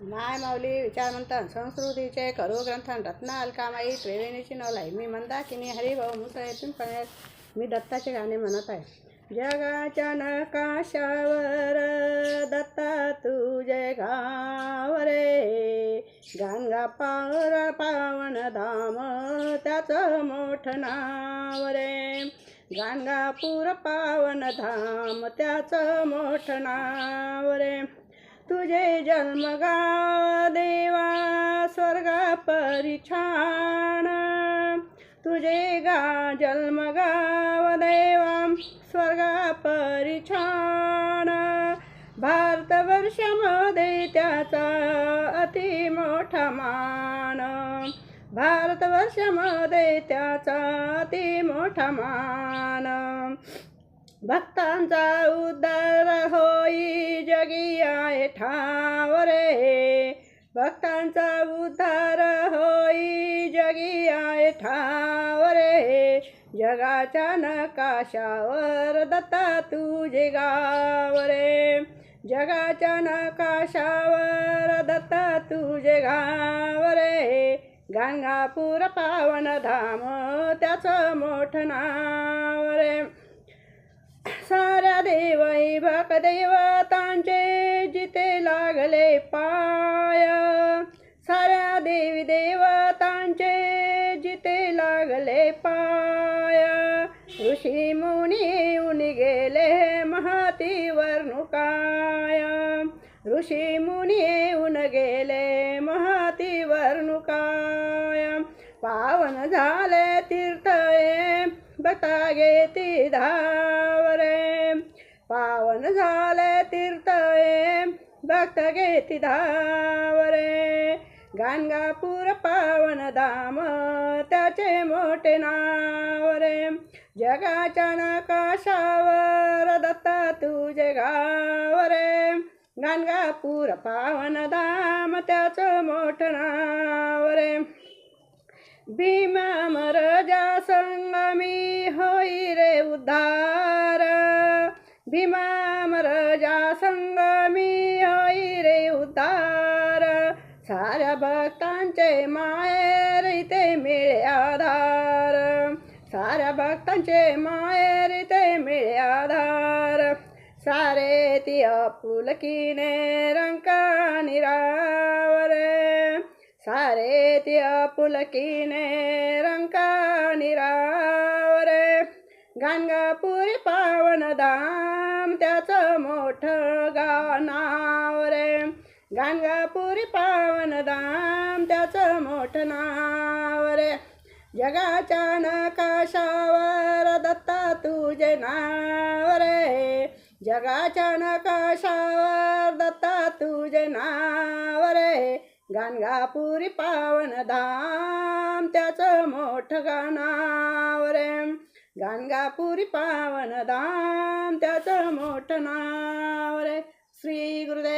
माय माऊली विचारमंथन संस्कृतीचे करू ग्रंथन रत्ना अलकामाई त्रिवेणीची नवलाई मी मंदाकिनी हरिभाऊ मुसळे पिंपळे मी दत्ताचे गाणे म्हणत आहे. जगाच्या नकाशावर दत्ता तुझे गाव रे गंगा पावर पावन धाम त्याचं मोठं नाव रे. गाणगापूर पावन धाम त्याचं मोठं नाव रे. तुझे जन्मगा देवा स्वर्ग परिछाण. तुझे गा जन्मगाव देवा स्वर्ग परिछाण. भारतवर्षामध्ये त्याचा अति मोठा मान. भारतवर्षामध्ये त्याचा अति मोठा मान. भक्तांचा उद्धार होई जगी आहे ठाव रे भक्तांचा उद्धार होई जगी आहे ठाव रे जगाच्या नकाशावर दत्ता तुझे गाव रे जगाच्या नकाशावर दत्ता तुझे गाव रे पावन धाम त्याचं मोठं नाव रे सारा देवै भकदैवतांचे जिथे लागले पाय. साऱ्या देवी देवतांचे जिथे लागले पाय. ऋषी मुनी उनी गेले महाती वर्णुकाय ऋषी मुनी उन गेले महाती वर्णुकाय पावन झाले तीर्थये बता ती धावरे झाले तीर्थये भक्त घेती धावरे. गाणगापूर पावन धाम त्याचे मोठे नावरे. जगाच्या नकाशावर दत्ता तुझे गाव रे गाणगापूर पावन धाम त्याचं मोठं नावरे. रे भीमामरजा संगमी होई रे उद्धार. भीमा माझ्या भक्तांचे माहेर इथे मिळे आधार. साऱ्या भक्तांचे माहेर इथे मिळे आधार. सारे ती आपुलकीने रंका निरावर सारे ती आपुलकीने रंका निरावर गाणगापुरी पावन धाम त्याचं मोठं गाव गंगापुरी पावन धाम त्याचं मोठं नाव रे. जगाच्या नकाशावर दत्ता तुझे नाव रे. जगाच्या नकाशावर दत्ता तुझे नाव रे. गाणगापुरी पावन धाम त्याचं मोठं गाणाव रे. गाणगापुरी पावन धाम त्याचं मोठं नाव रे. श्री गुरुदेव